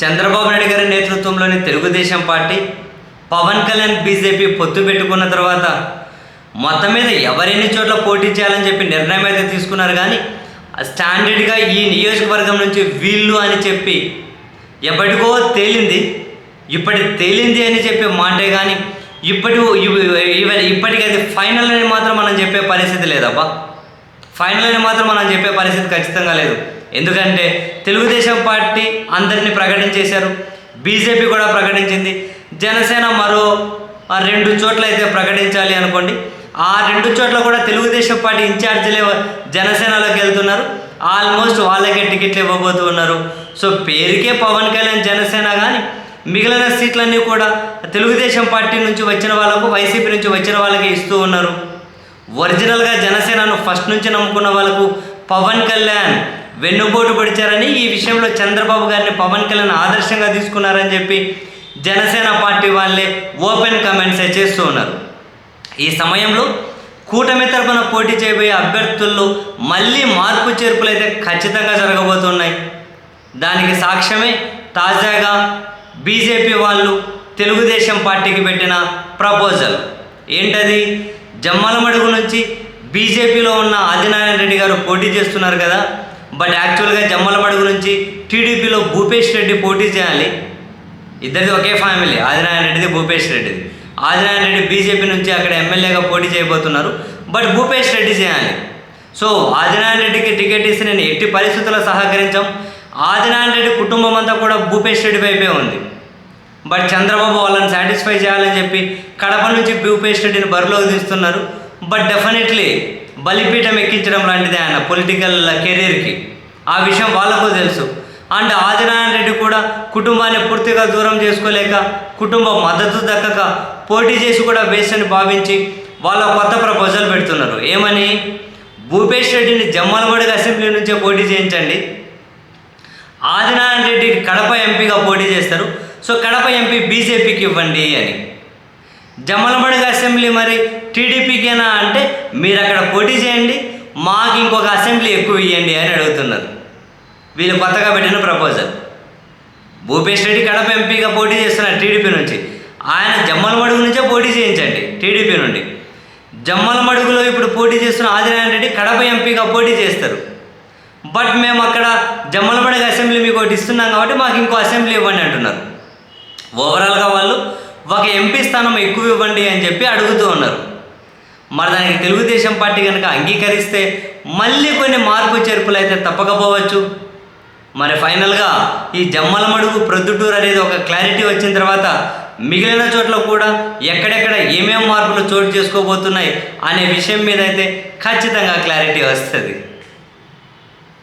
చంద్రబాబు నాయుడు గారి నేతృత్వంలోని Telugu Desam party Pawan Kalyan BJP పొత్తు పెట్టుకున్న తర్వాత మొత్తం మీద ఎవరెన్ని చోట్ల పోటీ చేయాలని చెప్పి నిర్ణయం అయితే తీసుకున్నారు కానీ స్టాండర్డ్గా ఈ నియోజకవర్గం నుంచి వీళ్ళు అని చెప్పి ఎప్పటికో తేలింది. ఇప్పటి తేలింది అని చెప్పే మాటే కానీ ఇప్పటి ఇప్పటికి అది ఫైనల్ అని మాత్రం మనం చెప్పే పరిస్థితి లేదబ్బా. ఫైనల్ అని మాత్రం మనం చెప్పే పరిస్థితి ఖచ్చితంగా లేదు. ఎందుకంటే తెలుగుదేశం పార్టీ అందరినీ ప్రకటించేశారు. బీజేపీ కూడా ప్రకటించింది. జనసేన మరో ఆ రెండు చోట్ల అయితే ప్రకటించాలి అనుకోండి. ఆ రెండు చోట్ల కూడా తెలుగుదేశం పార్టీ ఇన్ఛార్జీలే జనసేనలోకి వెళ్తున్నారు. ఆల్మోస్ట్ వాళ్ళకే టికెట్లు ఇవ్వబోతూ ఉన్నారు. సో పేరుకే పవన్ కళ్యాణ్ జనసేన కానీ మిగిలిన సీట్లన్నీ కూడా తెలుగుదేశం పార్టీ నుంచి వచ్చిన వాళ్ళకు వైసీపీ నుంచి వచ్చిన వాళ్ళకి ఇస్తూ ఉన్నారు. ఒరిజినల్గా జనసేనను ఫస్ట్ నుంచి నమ్ముకున్న వాళ్ళకు పవన్ కళ్యాణ్ వెన్నుపోటు పడిచారని ఈ విషయంలో చంద్రబాబు గారిని పవన్ కళ్యాణ్ ఆదర్శంగా తీసుకున్నారని చెప్పి జనసేన పార్టీ వాళ్ళే ఓపెన్ కమెంట్స్ చేస్తూ ఉన్నారు. ఈ సమయంలో కూటమి తరపున పోటీ చేయబోయే అభ్యర్థుల్లో మళ్ళీ మార్పు చేర్పులు అయితే ఖచ్చితంగా జరగబోతున్నాయి. దానికి సాక్ష్యమే తాజాగా బీజేపీ వాళ్ళు తెలుగుదేశం పార్టీకి పెట్టిన ప్రపోజల్. ఏంటది? జమ్మలమడుగు నుంచి బీజేపీలో ఉన్న ఆదినారాయణ రెడ్డి గారు పోటీ చేస్తున్నారు కదా బట్ యాక్చువల్గా జమ్మలమడుగు నుంచి టీడీపీలో భూపేష్ రెడ్డి పోటీ చేయాలి. ఇద్దరిది ఒకే ఫ్యామిలీ ఆదినారాయణ రెడ్డిది భూపేష్ రెడ్డిది. ఆదినారాయణ రెడ్డి బీజేపీ నుంచి అక్కడ ఎమ్మెల్యేగా పోటీ చేయబోతున్నారు. బట్ భూపేష్ రెడ్డి చేయాలి. సో ఆదినారాయణ రెడ్డికి టికెట్ ఇస్తే నేను ఎట్టి పరిస్థితుల్లో సహకరించాం. ఆదినారాయణ రెడ్డి కుటుంబం అంతా కూడా భూపేష్ రెడ్డి వైపే ఉంది. బట్ చంద్రబాబు వాళ్ళని సాటిస్ఫై చేయాలని చెప్పి కడప నుంచి భూపేష్ రెడ్డిని బరిలోకి తీస్తున్నారు. బట్ డెఫినెట్లీ బలిపీఠం ఎక్కించడం లాంటిది ఆయన పొలిటికల్ కెరీర్కి ఆ విషయం వాళ్ళకు తెలుసు. అండ్ ఆదినారాయణ రెడ్డి కూడా కుటుంబాన్ని పూర్తిగా దూరం చేసుకోలేక కుటుంబ మద్దతు దక్కక పోటీ చేసి కూడా వేస్ట్ అని భావించి వాళ్ళ కొత్త ప్రపోజల్ పెడుతున్నారు. ఏమని? భూపేష్ రెడ్డిని జమ్మలమడుగు అసెంబ్లీ నుంచే పోటీ చేయించండి. ఆదినారాయణ రెడ్డి కడప ఎంపీగా పోటీ చేస్తారు. సో కడప ఎంపీ బీజేపీకి ఇవ్వండి అని. జమ్మలమడుగు అసెంబ్లీ మరి టీడీపీకేనా అంటే మీరు అక్కడ పోటీ చేయండి మాకు ఇంకొక అసెంబ్లీ ఎక్కువ ఇవ్వండి అని అడుగుతున్నారు వీళ్ళు కొత్తగా పెట్టిన ప్రపోజల్. భూపేష్ రెడ్డి కడప ఎంపీగా పోటీ చేస్తున్నారు టీడీపీ నుంచి. ఆయన జమ్మలమడుగు నుంచే పోటీ చేయించండి టీడీపీ నుండి. జమ్మలమడుగులో ఇప్పుడు పోటీ చేస్తున్న ఆదినారాయణ రెడ్డి కడప ఎంపీగా పోటీ చేస్తారు. బట్ మేము అక్కడ జమ్మలమడుగు అసెంబ్లీ మీకు ఒకటి ఇస్తున్నాం కాబట్టి మాకు ఇంకో అసెంబ్లీ ఇవ్వండి అంటున్నారు. ఓవరాల్గా వాళ్ళు ఒక ఎంపీ స్థానం ఎక్కువ ఇవ్వండి అని చెప్పి అడుగుతూ ఉన్నారు. మరి దానికి తెలుగుదేశం పార్టీ కనుక అంగీకరిస్తే మళ్ళీ కొన్ని మార్పు చేర్పులు అయితే తప్పకపోవచ్చు. మరి ఫైనల్గా ఈ జమ్మలమడుగు ప్రొద్దుటూరు అనేది ఒక క్లారిటీ వచ్చిన తర్వాత మిగిలిన చోట్ల కూడా ఎక్కడెక్కడ ఏమేం మార్పులు చోటు చేసుకోబోతున్నాయి అనే విషయం మీద అయితే ఖచ్చితంగా క్లారిటీ వస్తుంది.